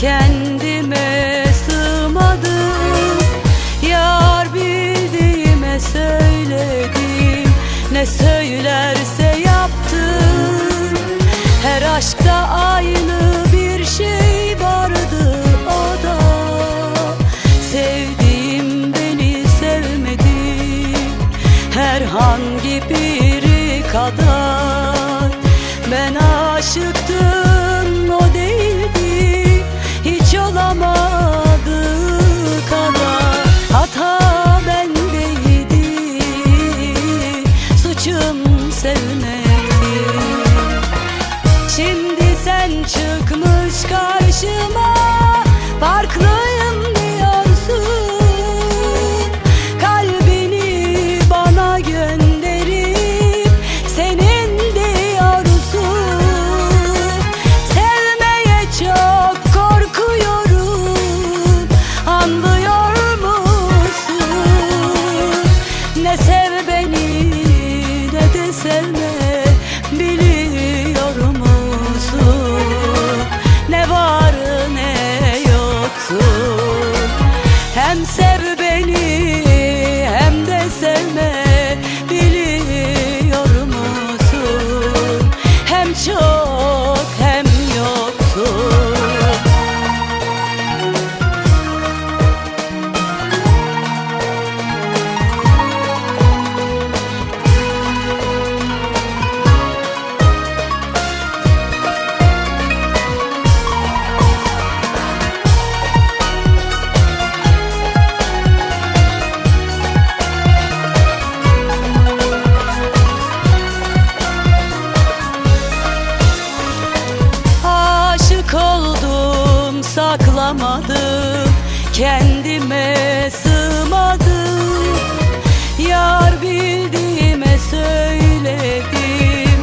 kendime sığmadım. Yar bildiğime söyledim. Ne söylerse yaptım. Her aşkta aynı bir şey vardı o da. Sevdiğim beni sevmedi. Herhangi biri kadar. Ben aşıktım. Kendime sığmadım. Yar bildiğime söyledim.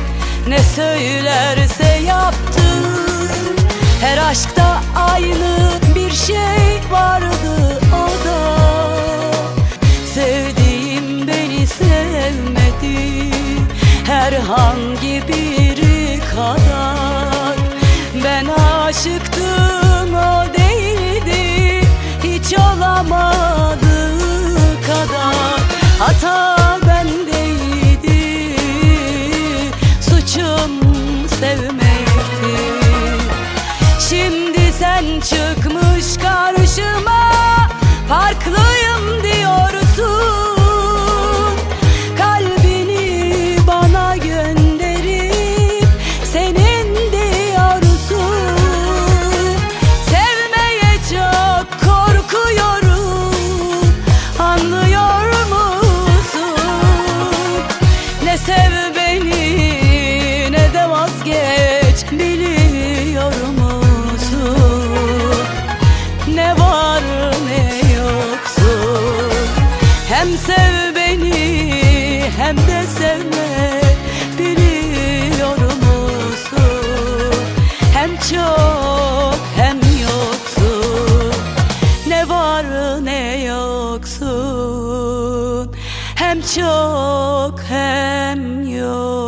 Ne söylerse yaptım. Her aşkta aynı bir şey vardı o da. Sevdiğim beni sevmedi. Herhangi biri kadar. Ben aşıktım sevmekti Şimdi sen çıkmış karşıma Farklıyım hem de sevme Biliyor musun? Hem çok hem yoksun. Ne var ne yoksun? Hem çok hem yoksun